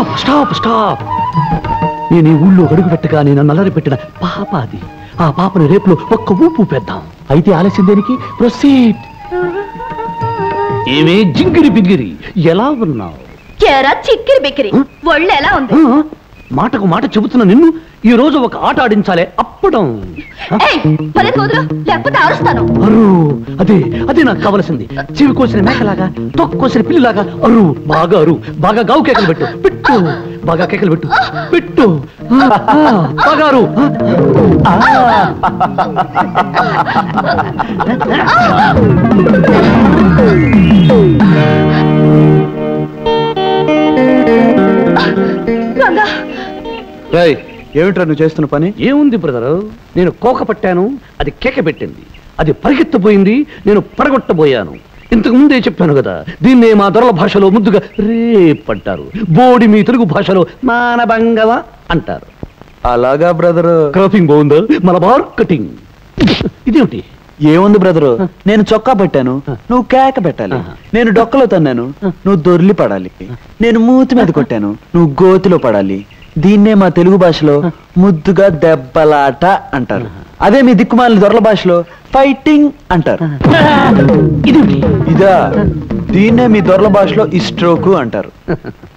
Stop stop stop. నేను ఈ ఊళ్ళో అడుగు పెట్టగా నేను నల్లరి పెట్టిన పాప అది. ఆ పాపని రేపులో ఒక్క ఊపు పెద్దాం. అయితే ఆలస్యం దేనికి? ప్రొసీడ్. ఏమే జింగిరి బింగిరి? ఎలా ఉన్నావు? కేరా చిక్కిరి బిక్కిరి. ఒళ్ళు ఎలా ఉంది? మాటకు మాట చెబుతున్న నిన్ను ఈ రోజు ఒక ఆట ఆడించాలే అప్పడం. అరు అదే అదే నాకు కావలసింది. చెవి కోసిన మేకలాగా తొక్కు కోసిన పిల్లిలాగా అరు బాగా అరు బాగా గావు కేకలు పెట్టు పెట్టు బాగా కేకలు పెట్టు పెట్టు. బాగా అరు. ఆ. రేయ్ ఏమిట్రా నువ్వు చేస్తున్న పని? ఏముంది బ్రదరు నేను కోక పట్టాను అది కేక పెట్టింది. అది పరిగెత్తబోయింది నేను పడగొట్టబోయాను. ఇంతకు ముందే చెప్పాను కదా దీన్నే మా దొరల భాషలో ముద్దుగా రేప్ అంటారు బోడి మీ తెలుగు భాషలో మానభంగవ అంటారు. అలాగా బ్రదర్ క్రాపింగ్ బాగుందా? మలబార్ కటింగ్ ఇదేమిటి? ఏముంది బ్రదరు? నేను చొక్కా పెట్టాను నువ్వు కేక పెట్టాలి. నేను డొక్కలో తన్నాను నువ్వు దొర్లి పడాలి నేను మూతి మీద కొట్టాను నువ్వు గోతిలో పడాలి. దీన్నే మా తెలుగు భాషలో ముద్దుగా దెబ్బలాట అంటారు. అదే మీ దిక్కుమాలిన దొరల భాషలో ఫైటింగ్ అంటారు. ఇదా దీన్నే మీ దొరల భాషలో ఇస్ట్రోకు అంటారు.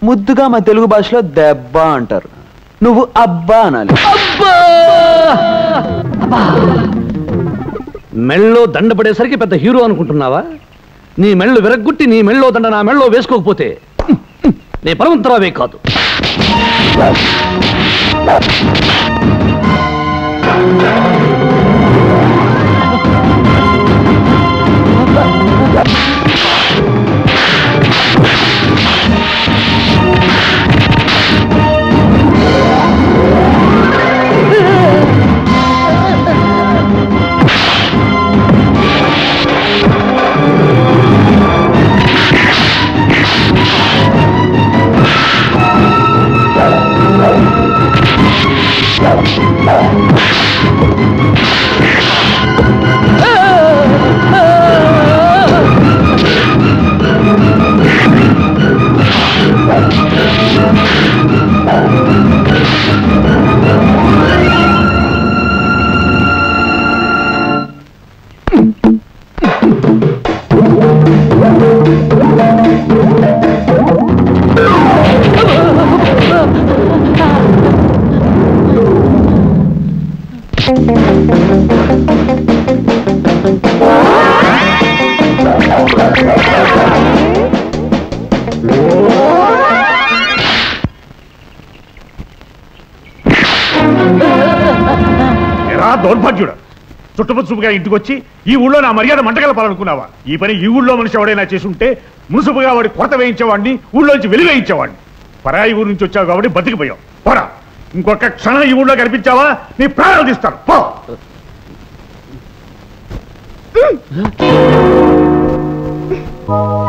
ముద్దుగా మా తెలుగు భాషలో దెబ్బ అంటారు. నువ్వు అబ్బా అనాలి. అబ్బా! మెళ్ళో దండ పడేసరికి పెద్ద హీరో అనుకుంటున్నావా? నీ మెళ్ళు విరగ్గొట్టి నీ మెళ్ళో దండ నా మెళ్ళో వేసుకోకపోతే నీ పరమంతరావే కాదు. ఎరా దౌర్భాగ్యుడు. చుట్టుపచ్చుపుగా ఇంటికి వచ్చి ఈ ఊళ్ళో నా మర్యాద మంటగలపాలనుకున్నావా ఈ పని ఈ ఊళ్ళో మనిషి ఎవడైనా చేసుంటే మునుసుపుగా వాడి కొరత వేయించేవాడిని ఊళ్ళోంచి వెలివేయించేవాడిని. పరాయి ఊరు నుంచి వచ్చావు కాబట్టి బతికిపోయావు. ఇంకొక క్షణం ఈ ఊళ్ళో కనిపించావా? నీ ప్రాణాలు తీస్తాను పో. Oh.